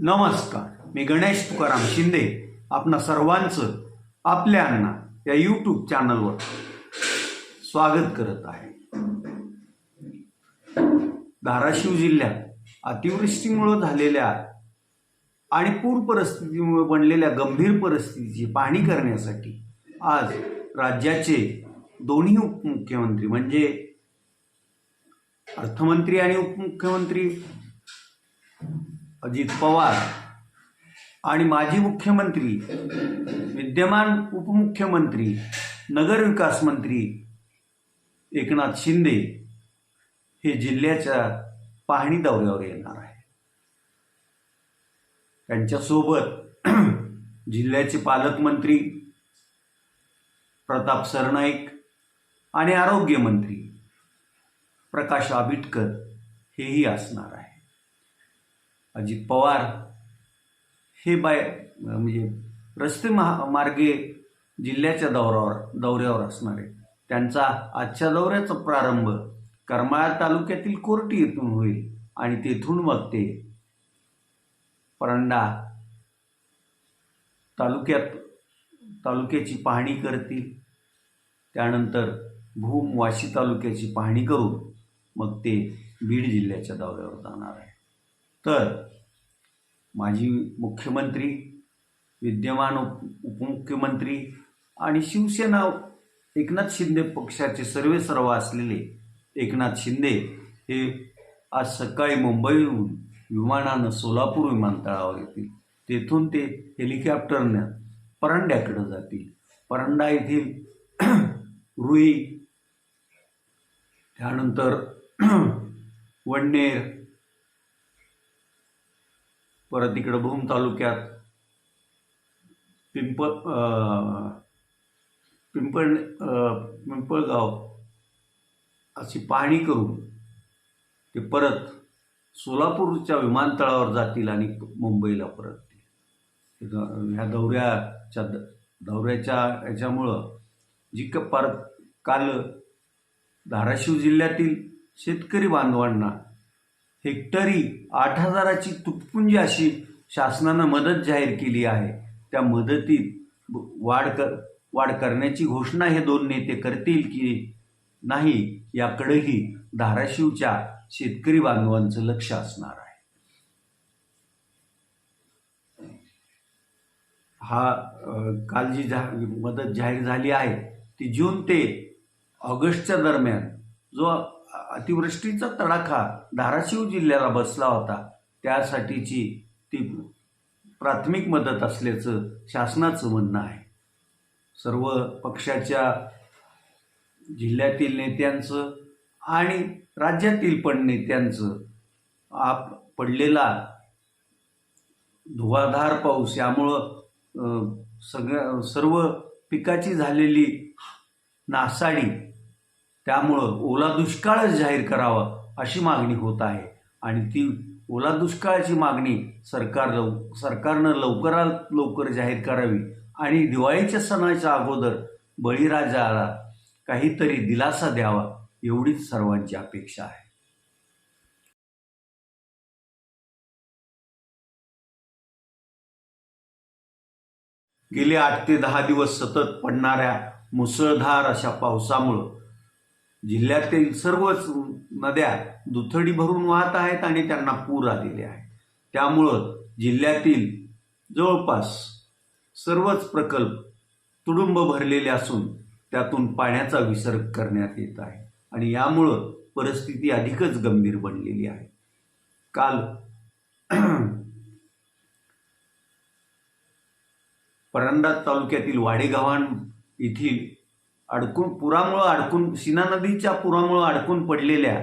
नमस्कार. मी गणेश तुकाराम शिंदे. आपणा सर्वांचं आपल्या अण्णा या यूट्यूब चॅनलवर स्वागत करत आहे. धाराशिव जिल्ह्यात अतिवृष्टीमुळं झालेल्या आणि पूर परिस्थितीमुळे बनलेल्या गंभीर परिस्थितीची पाहणी करण्यासाठी आज राज्याचे दोन्ही उपमुख्यमंत्री म्हणजे अर्थमंत्री आणि उपमुख्यमंत्री अजित पवार आणि माजी मुख्यमंत्री विद्यमान उपमुख्यमंत्री नगरविकास मंत्री एकनाथ शिंदे हे जिल्ह्याच्या पाहणी दौऱ्यावर येणार आहे त्यांच्यासोबत जिल्ह्याचे पालकमंत्री प्रताप सरनाईक आणि आरोग्यमंत्री प्रकाश आबिटकर हेही असणार आहे अजित पवार हे बाय म्हणजे रस्ते महा मार्गे जिल्ह्याच्या दौऱ्यावर दौऱ्यावर असणार. आहे त्यांचा आजच्या दौऱ्याचा प्रारंभ करमाळा तालुक्यातील कोर्टी येथून होईल आणि तेथून मग ते परांडा तालुक्यात तालुक्याची पाहणी करतील. त्यानंतर भूम वाशी तालुक्याची पाहणी करून मग ते बीड जिल्ह्याच्या दौऱ्यावर जाणार आहे. तर माजी मुख्यमंत्री विद्यमान उप उपमुख्यमंत्री आणि शिवसेना एकनाथ शिंदे पक्षाचे सर्वेसर्व असलेले एकनाथ शिंदे हे आज सकाळी मुंबईहून विमानानं सोलापूर विमानतळावर येतील. तेथून ते हेलिकॉप्टरनं परंड्याकडे जातील. परंडा येथील रुई त्यानंतर वडनेर परत इकडं भूम तालुक्यात पिंप पिंपळ पिंपळगाव अशी पाहणी करून ते परत सोलापूरच्या विमानतळावर जातील आणि मुंबईला परततील ह्या दौऱ्याच्या द- दौऱ्याच्या याच्यामुळं जी क पर काल धाराशिव जिल्ह्यातील शेतकरी बांधवांना हेक्टरी आठ हजाराची तुटपुंजी अशी शासनानं मदत जाहीर केली आहे. त्या मदतीत वाढ कर वाढ करण्याची घोषणा हे दोन नेते करतील की नाही याकडेही धाराशिवच्या शेतकरी बांधवांचं लक्ष असणार आहे. हा काल जी जा मदत जाहीर झाली आहे ती जून ते ऑगस्टच्या दरम्यान जो अतिवृष्टीचा तडाखा धाराशिव जिल्ह्याला बसला होता. त्यासाठीची ती प्राथमिक मदत असल्याचं शासनाचं म्हणणं आहे. सर्व पक्षाच्या जिल्ह्यातील नेत्यांचं आणि राज्यातील पण नेत्यांचं आप पडलेला धुवाधार पाऊस यामुळं सगळ्या सर्व पिकाची झालेली नासाडी त्यामुळं ओला दुष्काळच जाहीर करावा अशी मागणी होत आहे. आणि ती ओला दुष्काळाची मागणी सरकार लव सरकारनं लवकरात लवकर जाहीर करावी आणि दिवाळीच्या सणाच्या अगोदर बळीराजाला काहीतरी दिलासा द्यावा एवढीच सर्वांची अपेक्षा आहे. गेले आठ ते दहा दिवस सतत पडणाऱ्या मुसळधार अशा पावसामुळं जिल्ह्यातील सर्वच नद्या दुथडी भरून वाहत आहेत आणि त्यांना पूर आलेले आहे त्यामुळं जिल्ह्यातील जवळपास सर्वच प्रकल्प तुडुंब भरलेले असून त्यातून पाण्याचा विसर्ग करण्यात येत आहे आणि यामुळं परिस्थिती अधिकच गंभीर बनलेली आहे. काल परंडा तालुक्यातील वाडेगावान येथील अडकून पुरामुळं अडकून सीना नदीच्या पुरामुळं अडकून पडलेल्या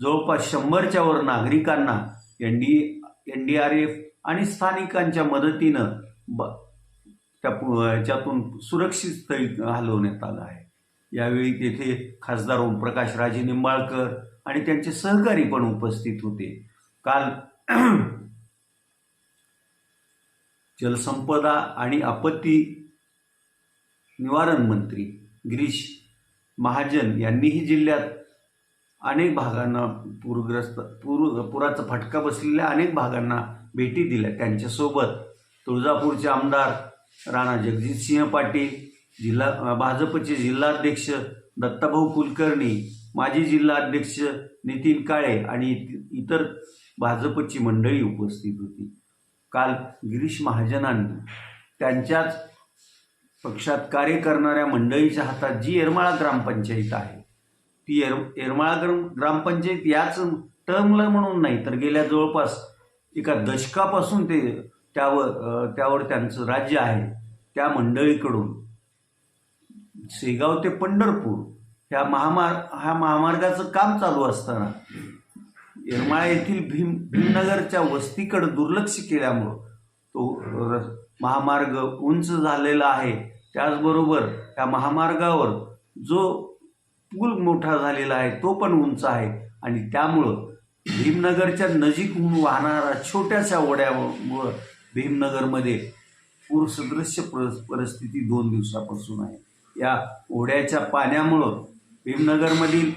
जवळपास शंभरच्या वर नागरिकांना N D N D R F आणि स्थानिकांच्या मदतीनं ब त्या याच्यातून ह्याच्यातून सुरक्षित स्थळी हलवण्यात आलं आहे. यावेळी तेथे खासदार ओमप्रकाश राजे निंबाळकर आणि त्यांचे सहकारी पण उपस्थित होते. काल जलसंपदा आणि आपत्ती निवारण मंत्री गिरीश महाजन यांनीही जिल्ह्यात अनेक भागांना पूरग्रस्त पूर पुराचा फटका बसलेल्या अनेक भागांना भेटी दिल्या. त्यांच्यासोबत तुळजापूरचे आमदार राणा जगजितसिंह पाटील जिल्हा भाजपचे जिल्हाध्यक्ष दत्ताभाऊ कुलकर्णी माजी जिल्हाध्यक्ष नितीन काळे आणि इतर भाजपची मंडळी उपस्थित होती. काल गिरीश महाजनांनी त्यांच्याच पक्षात कार्य करणाऱ्या मंडळीच्या हातात जी येरमाळा ग्रामपंचायत आहे ती येर येरमाळा ग्राम ग्रामपंचायत याच टर्मला म्हणून नाही तर गेल्या जवळपास एका दशकापासून ते त्यावर त्यावर त्यांचं राज्य आहे त्या मंडळीकडून. शेगाव ते पंढरपूर ह्या महामार्ग ह्या महामार्गाचं काम चालू असताना येरमाळा येथील भीम भीमनगरच्या वस्तीकडे दुर्लक्ष केल्यामुळं तो महामार्ग उंच झालेला आहे. त्याचबरोबर त्या महामार्गावर जो पूल मोठा झालेला आहे तो पण उंच आहे. आणि त्यामुळं भीमनगरच्या नजीकहून वाहणारा छोट्याशा ओढ्यामुळं भीमनगरमध्ये पूरसदृश्य पर परिस्थिती दोन दिवसापासून आहे. या ओढ्याच्या पाण्यामुळं भीमनगरमधील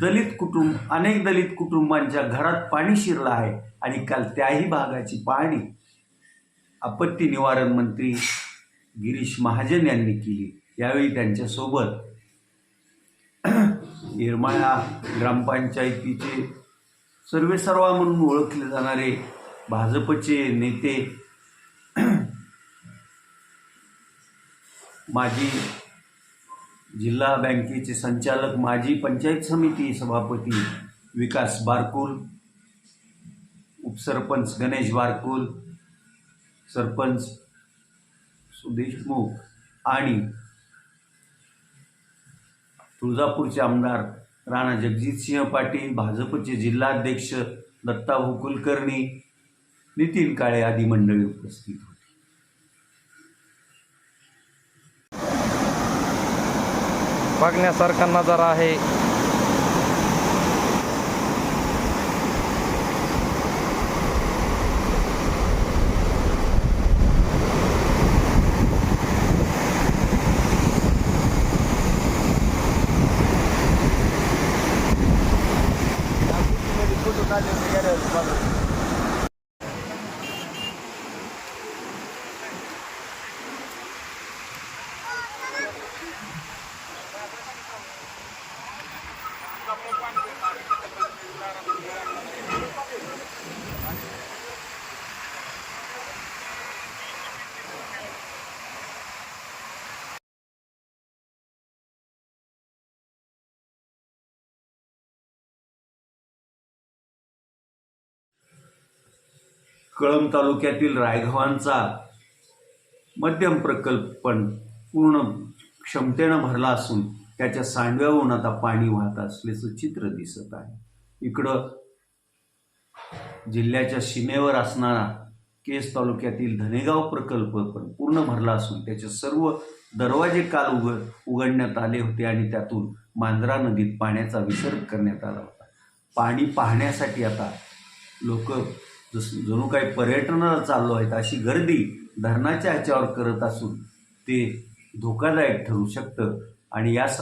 दलित कुटुंब अनेक दलित कुटुंबांच्या घरात पाणी शिरलं आहे. आणि काल त्याही भागाची पाहणी आपत्ती निवारण मंत्री गिरीश महाजन यांनी केली. यावेळी त्यांच्यासोबत येरमाळा ग्रामपंचायतीचे सर्वेसर्वा म्हणून ओळखले जाणारे भाजपचे नेते माजी जिल्हा बँकेचे संचालक माजी पंचायत समिती सभापती विकास बारकुल उपसरपंच गणेश बारकुल सरपंच सुदेशमुख आणि तुळजापूरचे आमदार राणा जगजितसिंह पाटील भाजपचे जिल्हाध्यक्ष दत्ताभाऊ कुलकर्णी नितीन काळे आदी मंडळी उपस्थित होती. बघण्यासारखा नजारा आहे. कळंब तालुक्यातील रायगावांचा मध्यम प्रकल्प पण पूर्ण क्षमतेनं भरला असून त्याच्या सांडव्याहून आता पाणी वाहत असल्याचं चित्र दिसत आहे. इकडं जिल्ह्याच्या सीमेवर असणारा केस तालुक्यातील धनेगाव प्रकल्प पण पूर्ण भरला असून त्याचे सर्व दरवाजे काल उघड उघडण्यात आले होते आणि त्यातून मांजरा नदीत पाण्याचा विसर्ग करण्यात आला होता. पाणी पाहण्यासाठी आता लोक जस जणू काही पर्यटनाला चाललो आहेत अशी गर्दी धरणाच्या ह्याच्यावर करत असून ते धोकादायक ठरू शकतं. आणि यास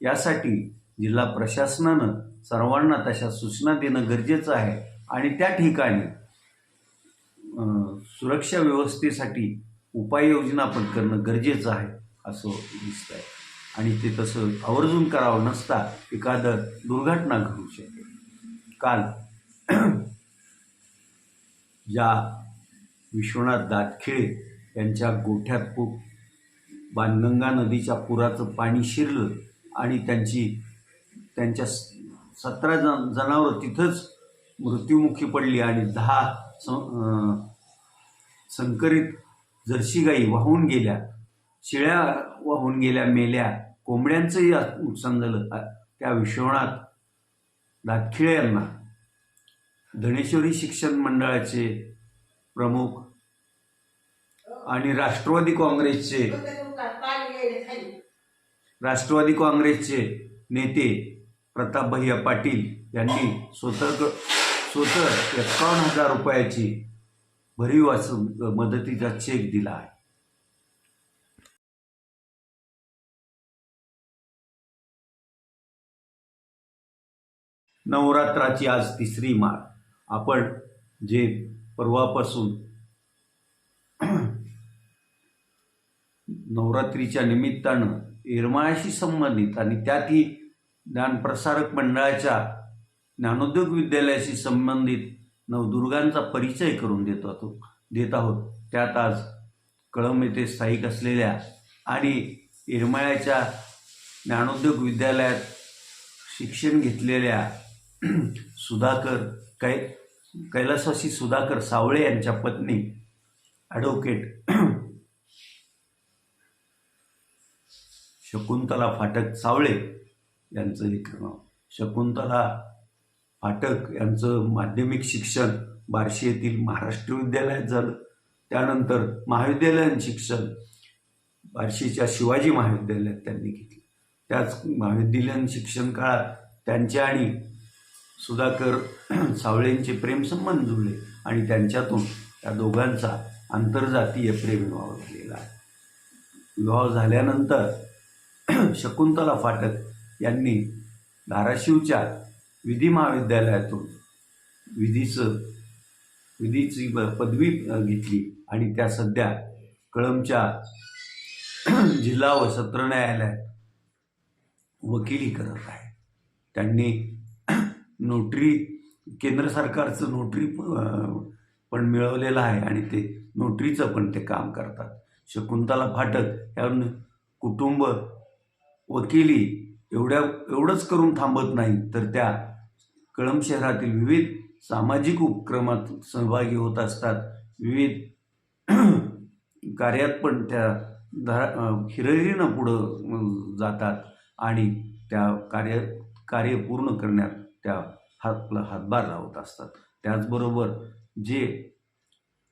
यासाठी जिल्हा प्रशासनानं सर्वांना तशा सूचना देणं गरजेचं आहे. आणि त्या ठिकाणी सुरक्षा व्यवस्थेसाठी उपाययोजना पण करणं गरजेचं आहे असं दिसत आहे आणि ते तसं आवर्जून करावं नसता एखादं दुर्घटना घडू शकेल. काल ज्या विश्वनाथ दातखिळे यांच्या गोठ्यात पु बाणगंगा नदीच्या पुराचं पाणी शिरलं आणि त्यांची त्यांच्या सतरा जण जनावरं तिथंच मृत्युमुखी पडली आणि दहा सं संकरित जर्सी गाई वाहून गेल्या. शिळ्या वाहून गेल्या मेल्या. कोंबड्यांचंही नुकसान झालं. त्या विश्वनाथ दातखिळे यांना धनेश्वरी शिक्षण मंडळाचे प्रमुख आणि राष्ट्रवादी काँग्रेसचे राष्ट्रवादी काँग्रेसचे नेते प्रतापभैया पाटील यांनी स्वतः स्वतः एकावन्न हजार रुपयाची भरीव असं मदतीचा चेक दिला आहे. नवरात्राची आज तिसरी माळ. आपण जे परवापासून नवरात्रीच्या निमित्तानं येरमाळ्याशी संबंधित आणि त्यातही ज्ञानप्रसारक मंडळाच्या ज्ञानोद्योग विद्यालयाशी संबंधित नवदुर्गांचा परिचय करून देत आहोत देत आहोत. त्यात आज कळंब येथे स्थायिक असलेल्या आणि येरमाळ्याच्या ज्ञानोद्योग विद्यालयात शिक्षण घेतलेल्या सुधाकर कै कैलासवासी सुधाकर सावळे यांच्या पत्नी ॲडव्होकेट शकुंतला फाटक सावळे यांचं लिखाण. शकुंतला फाटक यांचं माध्यमिक शिक्षण बार्शी येथील महाराष्ट्र विद्यालयात झालं. त्यानंतर महाविद्यालयीन शिक्षण बार्शीच्या शिवाजी महाविद्यालयात त्यांनी घेतलं. त्याच महाविद्यालयीन शिक्षण काळात त्यांच्या आणि सुधाकर सावळेंचे प्रेमसंबंध जुळले आणि त्यांच्यातून त्या दोघांचा आंतरजातीय प्रेमविवाह झालेला आहे. विवाह झाल्यानंतर शकुंतला फाटक यांनी धाराशिवच्या विधी महाविद्यालयातून विधीचं विधीची पदवी घेतली आणि त्या सध्या कळमच्या जिल्हा व सत्र न्यायालयात वकिली करत आहे. त्यांनी नोटरी केंद्र सरकारचं नोटरी प- पण मिळवलेलं आहे आणि ते नोटरीचं पण ते काम करतात. शकुंतला फाटक या कुटुंब वकिली एवढ्या एवढंच करून थांबत नाही तर त्या कळंब शहरातील विविध सामाजिक उपक्रमात सहभागी होत असतात. विविध कार्यात पण त्या धरा हिरहिरीनं पुढं जातात आणि त्या कार्य कार्य पूर्ण करण्यात त्या हातला हातभार लावत असतात. त्याचबरोबर जे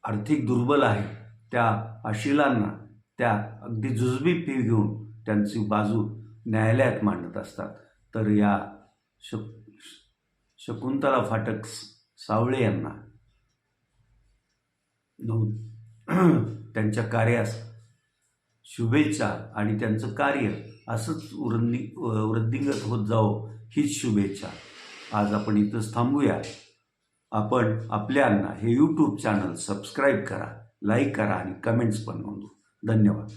आर्थिक दुर्बल आहे त्या अशिलांना त्या अगदी जुजबी फी घेऊन त्यांची बाजू न्यायालयात मांडत असतात. तर या शक शकुंतला फाटक सावळे यांना त्यांच्या कार्यास शुभेच्छा आणि त्यांचं कार्य असंच वृद्धी वृद्धिंगत होत जावं हीच शुभेच्छा. आज आपण इथंच थांबूया. आपण आपल्यांना हे यूट्यूब चॅनल सबस्क्राईब करा लाईक करा आणि कमेंट्स पण नोंदवू. धन्यवाद.